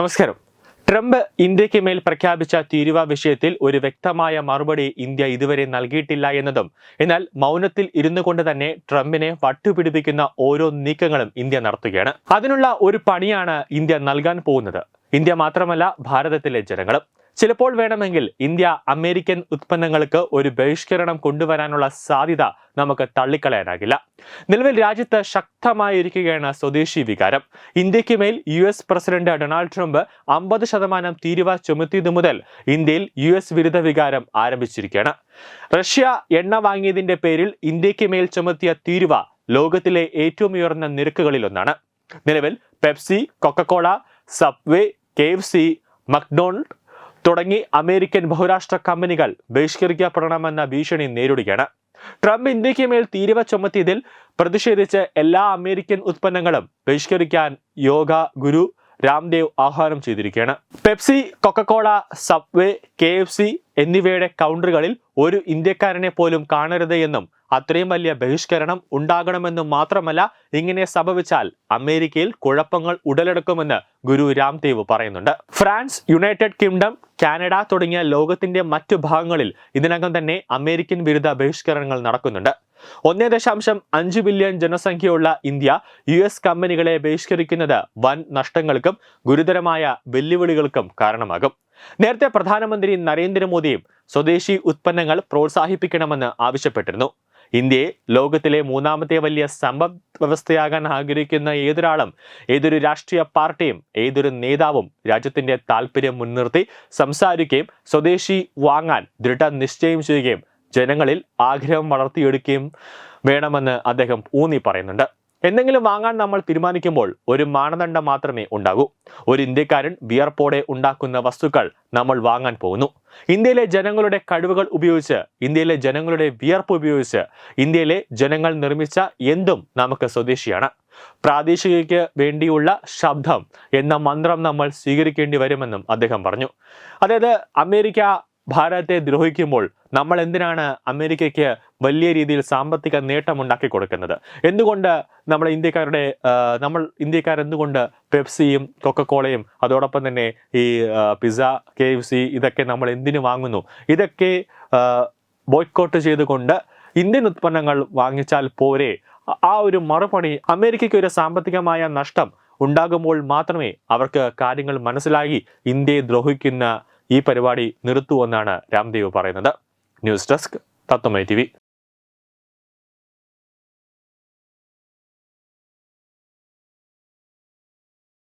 നമസ്കാരം. ട്രംപ് ഇന്ത്യയ്ക്ക് മേൽ പ്രഖ്യാപിച്ച തീരുവ വിഷയത്തിൽ ഒരു വ്യക്തമായ മറുപടി ഇന്ത്യ ഇതുവരെ നൽകിയിട്ടില്ല എന്നതും എന്നാൽ മൗനത്തിൽ ഇരുന്നു കൊണ്ട് തന്നെ ട്രംപിനെ വട്ടുപിടിപ്പിക്കുന്ന ഓരോ നീക്കങ്ങളും ഇന്ത്യ നടത്തുകയാണ്. അതിനുള്ള ഒരു പണിയാണ് ഇന്ത്യ നൽകാൻ പോകുന്നത്. ഇന്ത്യ മാത്രമല്ല ഭാരതത്തിലെ ജനങ്ങളും. ചിലപ്പോൾ വേണമെങ്കിൽ ഇന്ത്യ അമേരിക്കൻ ഉത്പന്നങ്ങൾക്ക് ഒരു ബഹിഷ്കരണം കൊണ്ടുവരാനുള്ള സാധ്യത നമുക്ക് തള്ളിക്കളയാനാകില്ല. നിലവിൽ രാജ്യത്ത് ശക്തമായിരിക്കുകയാണ് സ്വദേശി വികാരം. ഇന്ത്യയ്ക്ക് മേൽ U S president Donald Trump അമ്പത് ശതമാനം തീരുവ ചുമത്തിയത് മുതൽ ഇന്ത്യയിൽ യു എസ് വിരുദ്ധ വികാരം ആരംഭിച്ചിരിക്കുകയാണ്. റഷ്യ എണ്ണ വാങ്ങിയതിന്റെ പേരിൽ ഇന്ത്യയ്ക്ക് മേൽ ചുമത്തിയ തീരുവ ലോകത്തിലെ ഏറ്റവും ഉയർന്ന നിരക്കുകളിലൊന്നാണ്. നിലവിൽ Pepsi Coca Cola Subway K F C McDonald തുടങ്ങി അമേരിക്കൻ ബഹുരാഷ്ട്ര കമ്പനികൾ ബഹിഷ്കരിക്കപ്പെടണമെന്ന ഭീഷണി നേരിടുകയാണ്. ട്രംപ് ഇന്ത്യയ്ക്ക് മേൽ തീരുവ ചുമത്തിയതിൽ പ്രതിഷേധിച്ച് എല്ലാ അമേരിക്കൻ ഉത്പന്നങ്ങളും ബഹിഷ്കരിക്കാൻ യോഗ ഗുരു രാംദേവ് ആഹ്വാനം ചെയ്തിരിക്കുകയാണ്. Pepsi Coca Cola Subway K F C എന്നിവയുടെ കൗണ്ടറുകളിൽ ഒരു ഇന്ത്യക്കാരനെ പോലും കാണരുത് എന്നും അത്രയും വലിയ ബഹിഷ്കരണം ഉണ്ടാകണമെന്നും മാത്രമല്ല ഇങ്ങനെ സംഭവിച്ചാൽ അമേരിക്കയിൽ കുഴപ്പങ്ങൾ ഉടലെടുക്കുമെന്ന് ഗുരു രാംദേവ് പറയുന്നുണ്ട്. ഫ്രാൻസ് യുണൈറ്റഡ് കിങ്ഡം കാനഡ തുടങ്ങിയ ലോകത്തിന്റെ മറ്റു ഭാഗങ്ങളിൽ ഇതിനകം തന്നെ അമേരിക്കൻ വിരുദ്ധ ബഹിഷ്കരണങ്ങൾ നടക്കുന്നുണ്ട്. ഒന്നേ ദശാംശം അഞ്ച് ബില്യൺ ജനസംഖ്യയുള്ള ഇന്ത്യ യു എസ് കമ്പനികളെ ബഹിഷ്കരിക്കുന്നത് വൻ നഷ്ടങ്ങൾക്കും ഗുരുതരമായ വെല്ലുവിളികൾക്കും കാരണമാകും. നേരത്തെ പ്രധാനമന്ത്രി നരേന്ദ്രമോദിയും സ്വദേശി ഉത്പന്നങ്ങൾ പ്രോത്സാഹിപ്പിക്കണമെന്ന് ആവശ്യപ്പെട്ടിരുന്നു. ഇന്ത്യയെ ലോകത്തിലെ മൂന്നാമത്തെ വലിയ സമ്പദ് വ്യവസ്ഥയാകാൻ ആഗ്രഹിക്കുന്ന ഏതൊരാളും ഏതൊരു രാഷ്ട്രീയ പാർട്ടിയും ഏതൊരു നേതാവും രാജ്യത്തിന്റെ താല്പര്യം മുൻനിർത്തി സംസാരിക്കുകയും സ്വദേശി വാങ്ങാൻ ദൃഢനിശ്ചയം ചെയ്യുകയും ജനങ്ങളിൽ ആഗ്രഹം വളർത്തിയെടുക്കുകയും വേണമെന്ന് അദ്ദേഹം ഊന്നി പറയുന്നുണ്ട്. എന്തെങ്കിലും വാങ്ങാൻ നമ്മൾ തീരുമാനിക്കുമ്പോൾ ഒരു മാനദണ്ഡം മാത്രമേ ഉണ്ടാകൂ. ഒരു ഇന്ത്യക്കാരൻ വിയർപ്പോടെ ഉണ്ടാക്കുന്ന വസ്തുക്കൾ നമ്മൾ വാങ്ങാൻ പോകുന്നു. ഇന്ത്യയിലെ ജനങ്ങളുടെ കഴിവുകൾ ഉപയോഗിച്ച് ഇന്ത്യയിലെ ജനങ്ങളുടെ വിയർപ്പ് ഉപയോഗിച്ച് ഇന്ത്യയിലെ ജനങ്ങൾ നിർമ്മിച്ച എന്തും നമുക്ക് സ്വദേശിയാണ്. പ്രാദേശികയ്ക്ക് വേണ്ടിയുള്ള ശബ്ദം എന്ന മന്ത്രം നമ്മൾ സ്വീകരിക്കേണ്ടി വരുമെന്നും അദ്ദേഹം പറഞ്ഞു. അതായത് അമേരിക്ക ഭാരതത്തെ ദ്രോഹിക്കുമ്പോൾ നമ്മൾ എന്തിനാണ് അമേരിക്കയ്ക്ക് വലിയ രീതിയിൽ സാമ്പത്തിക നേട്ടം ഉണ്ടാക്കി കൊടുക്കുന്നത്. എന്തുകൊണ്ട് നമ്മൾ ഇന്ത്യക്കാരുടെ നമ്മൾ ഇന്ത്യക്കാർ എന്തുകൊണ്ട് പെപ്സിയും കൊക്കക്കോളയും അതോടൊപ്പം തന്നെ ഈ പിസ കെ എഫ് സി ഇതൊക്കെ നമ്മൾ എന്തിനു വാങ്ങുന്നു? ഇതൊക്കെ ബോയ്ക്കോട്ട് ചെയ്തുകൊണ്ട് ഇന്ത്യൻ ഉത്പന്നങ്ങൾ വാങ്ങിച്ചാൽ പോരെ? ആ- ഒരു മറുപടി അമേരിക്കയ്ക്ക് ഒരു സാമ്പത്തികമായ നഷ്ടം ഉണ്ടാകുമ്പോൾ മാത്രമേ അവർക്ക് കാര്യങ്ങൾ മനസ്സിലാക്കി ഇന്ത്യയെ ദ്രോഹിക്കുന്ന ഈ പരിപാടി നിർത്തുവെന്നാണ് രാംദേവ് പറയുന്നത്. ന്യൂസ് ഡെസ്ക് തത്വമൈ ടി